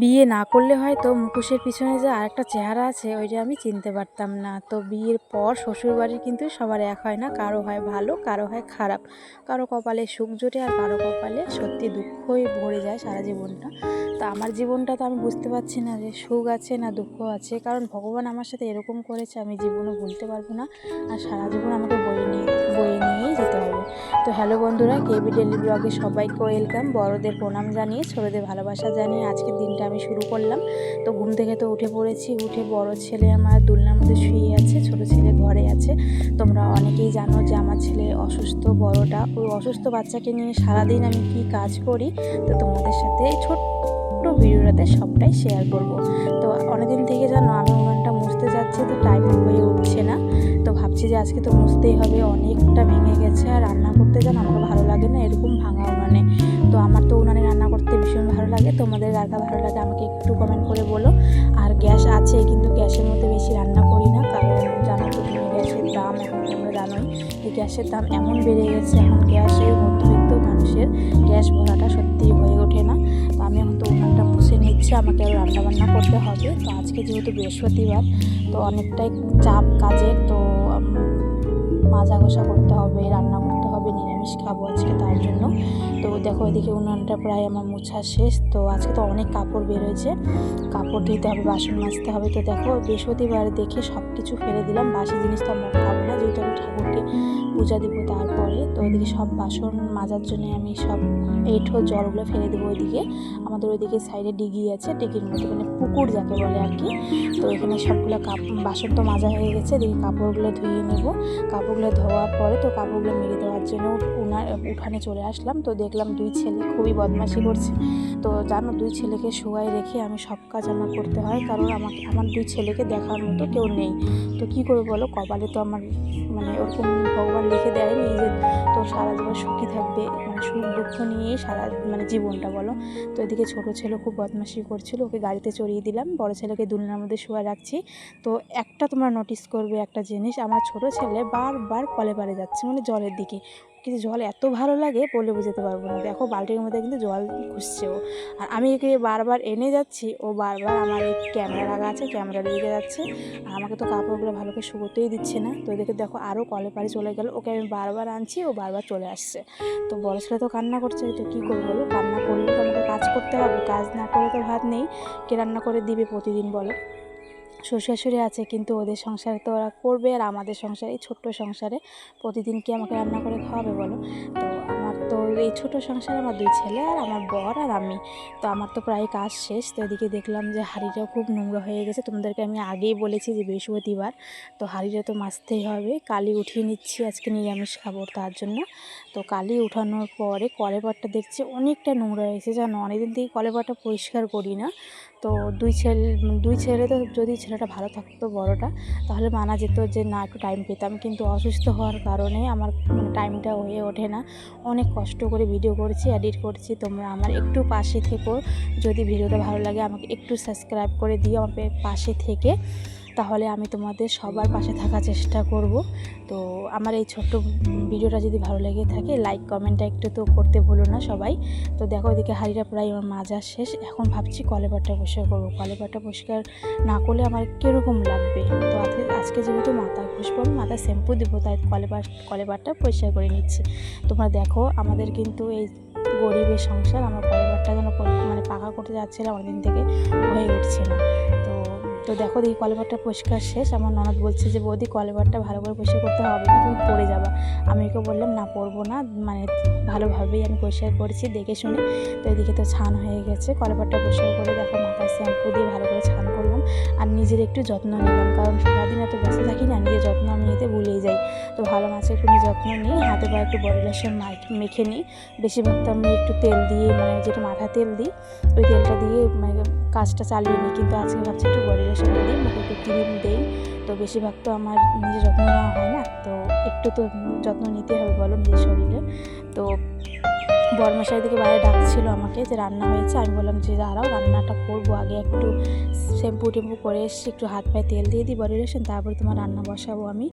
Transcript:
বিয়ে না করলে হয়তো মুখোশের পিছনে যে আরেকটা চেহারা আছে, ওইটা আমি চিনতে পারতাম না। তো বিয়ের পর শ্বশুরবাড়ির কিন্তু সবার এক হয় না, কারও হয় ভালো, কারও হয় খারাপ। কারও কপালে সুখ জোটে আর কারও কপালে সত্যি দুঃখই ভরে যায় সারা জীবনটা। তো আমার জীবনটা তো আমি বুঝতে পারছি না যে সুখ আছে না দুঃখ আছে, কারণ ভগবান আমার সাথে এরকম করেছে আমি জীবনে ভুলতে পারব না আর সারা জীবন আমাকে বয়ে নিয়ে বয়ে নিয়েই যেতে হবে। তো হ্যালো বন্ধুরা, কেবি ডেলি ব্লগে সবাইকে ওয়েলকাম। বড়দের প্রণাম জানিয়ে, ছোটোদের ভালোবাসা জানিয়ে আজকের দিনটা আমি শুরু করলাম। তো ঘুম থেকে তো উঠে পড়েছি। উঠে বড় ছেলে আমার দুলনার মধ্যে শুয়ে আছে, ছোট ছেলে ঘরে আছে। তোমরা অনেকেই জানো যে আমার ছেলে অসুস্থ, বড়টা। ওই অসুস্থ বাচ্চাকে নিয়ে সারাদিন আমি কি কাজ করি? তো তোমাদের সাথে ছোট্ট ভিডিওটাতে সবটাই শেয়ার করব। তো অনেকদিন থেকে জানো আমি উনানটা মুছতে যাচ্ছি, তো টাইম হয়ে উঠছে না। তো ভাবছি যে আজকে তো মুছতেই হবে, অনেকটা ভেঙে গেছে আর রান্না করতে লাগে, তোমাদের কার ভালো লাগে, আমাকে একটু কমেন্ট করে বলো। আর গ্যাস আছে, কিন্তু গ্যাসের মধ্যে বেশি রান্না করি না, কারণ জানো তো তুমি গ্যাসের দাম, এখন তোমরা জানোই। যে গ্যাসের দাম এমন বেড়ে গেছে, এখন গ্যাসের মধ্যবিত্ত মানুষের গ্যাস ভরাটা সত্যিই হয়ে ওঠে না। তো আমি এখন তো উনানটা মুছে নিচ্ছি, আমাকে আরও রান্নাবান্না করতে হবে। তো আজকে যেহেতু বৃহস্পতিবার, তো অনেকটাই চাপ কাজের, তো মাজা ঘষা করতে হবে, রান্না করতে হবে, নিরামিষ খাব আজকে তার জন্য। তো দেখো এদিকে উনানটা প্রায় আমার মোছা শেষ। তো আজকে তো অনেক কাপড় বেরোয়েছে। কাপড় ধুতে হবে, বাসন মাজতে হবে। তো দেখো বৃহস্পতিবার দেখে সব কিছু ফেলে দিলাম। বাসি জিনিস তো আমরা খাব না, যেহেতু আমি ঠাকুরকে পূজা দিব তারপরে। তো ওইদিকে সব বাসন মাজার জন্য আমি সব এঁঠো জলগুলো ফেলে দেবো ওইদিকে। আমাদের ওইদিকে সাইডে ডিগি আছে, ডিগির মধ্যে মানে পুকুর যাকে বলে আর কি। তো এখানে সবগুলো কাপ, বাসন তো মাজা হয়ে গেছে। এদিকে কাপড়গুলো ধুয়ে নেব। কাপড়গুলো ধোয়ার পরে তো কাপড়গুলো মেরে দেওয়ার জন্য উনার উঠানে চলে আসলাম। তো দেখলাম দুই ছেলে খুবই বদমাশি করছে। তো জানো, দুই ছেলেকে শোয়াই রেখে আমি সব কাজ আমার করতে হয়। কারণ আমাকে, আমার দুই ছেলেকে দেখার মতো কেউ নেই। তো কী করব বলো? কপালে তো আমার মানে ওরকম ভগবান লিখে দেয়নি যে তো সারা জীবন সুখী থাকবে। মানে সুখ দুঃখ নিয়েই সারা মানে জীবনটা বলো। তো এদিকে ছোটো ছেলে খুব বদমাশি করছিল। ওকে গাড়িতে চড়িয়ে দিলাম। বড় ছেলেকে দুলনার মধ্যে শোয়া রাখছি। তো একটা তোমরা নোটিস করবে একটা জিনিস। আমার ছোট ছেলে বারবার কলে পারে যাচ্ছে মানে জলের দিকে। কিন্তু জল এত ভালো লাগে বলে বোঝাতে পারব না। দেখো, বালতির মধ্যে কিন্তু জল খুঁজছে ও। আর আমি একে বারবার এনে যাচ্ছি, ও বারবার আমার এই ক্যামেরা লাগা আছে ক্যামেরা দিকে যাচ্ছে। আর আমাকে তো কাপড়গুলো ভালো করে শুকোতেই দিচ্ছে না। তো এদিকে দেখো আরও কলে পাড়ি চলে গেল। ওকে আমি বারবার আনছি, ও বারবার চলে আসছে। তো বড় ছেলে তো কান্না করছে, তো কী করব বলো? কান্না করলে তো আমাকে কাজ করতে হবে, কাজ না করে তো ভাত নেই। কে রান্না করে দিবে প্রতিদিন বলো? শ্বশুর শাশুড়ি আছে, কিন্তু ওদের সংসার তো ওরা করবে আর আমাদের সংসারে, এই ছোট্ট সংসারে প্রতিদিন কি আমাকে রান্না করে খাওয়াবে বলো? তো তো এই ছোট সংসারে আমার দুই ছেলে আর আমার বর আর আমি। তো আমার তো প্রায় কাজ শেষ, তো এদিকে দেখলাম যে হাঁড়িটাও খুব নোংরা হয়ে গেছে। তোমাদেরকে আমি আগেই বলেছি যে বৃহস্পতিবার, তো হাঁড়িটা তো মাজতেই হবে। কালি উঠিয়ে নিচ্ছি, আজকে নিরামিষ খাব তার জন্য। তো কালি উঠানোর পরে কলেপারটা দেখছি অনেকটা নোংরা হয়েছে জানো, অনেকদিন থেকে কলেপারটা পরিষ্কার করি না। তো দুই ছেলে দুই ছেলে তো যদি ছেলেটা ভালো থাকতো, বড়টা, তাহলে মানা যেত যে না, একটু টাইম পেতাম। কিন্তু অসুস্থ হওয়ার কারণে আমার মানে টাইমটা হয়ে ওঠে না। অনেক কষ্ট করে ভিডিও করছি এডিট করছি, তোমরা আমার একটু পাশে থেকো। যদি ভিডিওটা ভালো লাগে, আমাকে একটু সাবস্ক্রাইব করে দিও আমার পাশে থেকে। তাহলে আমি তোমাদের সবার পাশে থাকার চেষ্টা করব। তো আমার এই ছোট্ট ভিডিওটা যদি ভালো লেগে থাকে লাইক কমেন্টটা একটু তো করতে ভুলো না সবাই। তো দেখো এদিকে হাঁড়িটা প্রায় আমার মাজা শেষ। এখন ভাবছি কলেপারটা পরিষ্কার করব। কলেপারটা পরিষ্কার না করলে আমার কীরকম লাগবে? তো আজকে আজকে যেহেতু মাথা ঘুষবো, আমি মাথা শ্যাম্পু দেবো, তাই কলেপার কলেপারটা পরিষ্কার করে নিচ্ছি। তোমরা দেখো, আমাদের কিন্তু এই গরিবের সংসার, আমার কলেপারটা যেন মানে পাকা করতে যাচ্ছিলাম অনেকদিন থেকে হয়ে উঠছে না। তো তো দেখো দেখি কলেপারটা পরিষ্কার শেষ। আমার ননদ বলছে যে, বৌদি কলেপারটা ভালো করে পরিষ্কার করতে হবে না, তুমি পড়ে যাবা। আমি ওকে বললাম, না, পড়ব না। মানে ভালোভাবেই আমি পরিষ্কার করেছি, দেখে শুনে। তো এদিকে তো ছান হয়ে গেছে। কলেপারটা পরিষ্কার করে দেখো, মাথায় শ্যাম্পু দিয়ে ভালো করে ছান করলাম। আর নিজের একটু যত্ন নিলাম, কারণ সারাদিন এত ব্যস্ত থাকি না, নিজের যত্ন আমি নিতে ভুলেই যাই। তো ভালো মাছের একটু যত্ন নিই, হাতে পায়ে একটু বডি লোশন মেখে নিই। বেশিরভাগ তো আমি একটু তেল দিয়ে মানে যেটা মাথা তেল দিই, ওই তেলটা দিয়ে মানে কাজটা চালিয়ে নিই। কিন্তু আজকে ভাবছি একটু বডি লোশনটা দিই মুখে ক্রিম দেই। তো বেশিরভাগ তো আমার নিজের যত্ন নেওয়া হয় না। তো একটু তো যত্ন নিতে হবে বলো নিজের শরীরে। তো বর্মশাই দিকে বাইরে ডাকছিল আমাকে যে রান্না হয়েছে। আমি বললাম, যে দাঁড়াও, রান্নাটা করব। আগে একটু শ্যাম্পু টেম্পু করে এসছি, একটু হাত পায়ে তেল দিয়ে দিই বডি লোশন তারপরে তোমার রান্না বসাবো আমি।